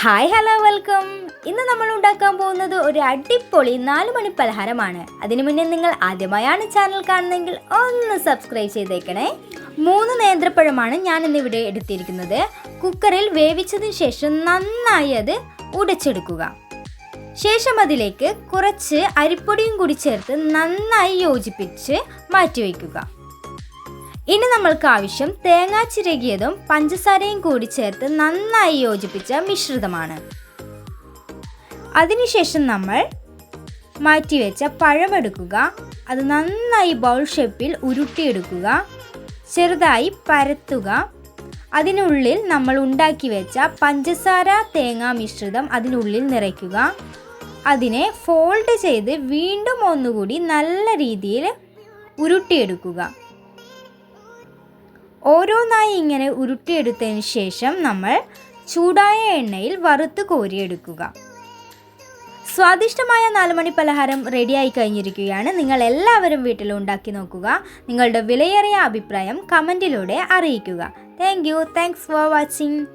Hi hello welcome ഇന്ന് നമ്മൾ ഉണ്ടാക്കാൻ പോകുന്നത് ഒരു അടിപൊളി നാല് മണി പലഹാരമാണ്. അതിനു മുന്നേ നിങ്ങൾ ആദ്യമായാണ് ചാനൽ കാണുന്നതെങ്കിൽ ഒന്ന് സബ്സ്ക്രൈബ് ചെയ്തേക്കണേ. മൂന്ന് നേന്ത്രപ്പഴമാണ് ഞാൻ ഇന്ന് ഇവിടെ എടുത്തിരിക്കുന്നത്. കുക്കറിൽ വേവിച്ചതിന് ശേഷം നന്നായി അത് ഉടച്ചെടുക്കുക. ശേഷം അതിലേക്ക് കുറച്ച് അരിപ്പൊടിയും കൂടി ചേർത്ത് നന്നായി യോജിപ്പിച്ച് മാറ്റിവെക്കുക. ഇനി നമ്മൾക്ക് ആവശ്യം തേങ്ങാ ചിരകിയതും പഞ്ചസാരയും കൂടി ചേർത്ത് നന്നായി യോജിപ്പിച്ച മിശ്രിതമാണ്. അതിനുശേഷം നമ്മൾ മാറ്റിവെച്ച പഴമെടുക്കുക അത് നന്നായി ബൗൾ ഷേപ്പിൽ ഉരുട്ടിയെടുക്കുക. ചെറുതായി പരത്തുക. അതിനുള്ളിൽ നമ്മൾ ഉണ്ടാക്കി വെച്ച പഞ്ചസാര തേങ്ങാ മിശ്രിതം അതിനുള്ളിൽ നിറയ്ക്കുക. അതിനെ ഫോൾഡ് ചെയ്ത് വീണ്ടും ഒന്നുകൂടി നല്ല രീതിയിൽ ഉരുട്ടിയെടുക്കുക. ഓരോന്നായി ഇങ്ങനെ ഉരുട്ടിയെടുത്തതിന് ശേഷം നമ്മൾ ചൂടായ എണ്ണയിൽ വറുത്ത് കോരിയെടുക്കുക. സ്വാദിഷ്ടമായ നാലുമണി പലഹാരം റെഡിയായി കഴിഞ്ഞിരിക്കുകയാണ്. നിങ്ങൾ എല്ലാവരും വീട്ടിൽ ഉണ്ടാക്കി നോക്കുക. നിങ്ങളുടെ വിലയേറിയ അഭിപ്രായം കമന്റിലൂടെ അറിയിക്കുക. Thank you thanks for watching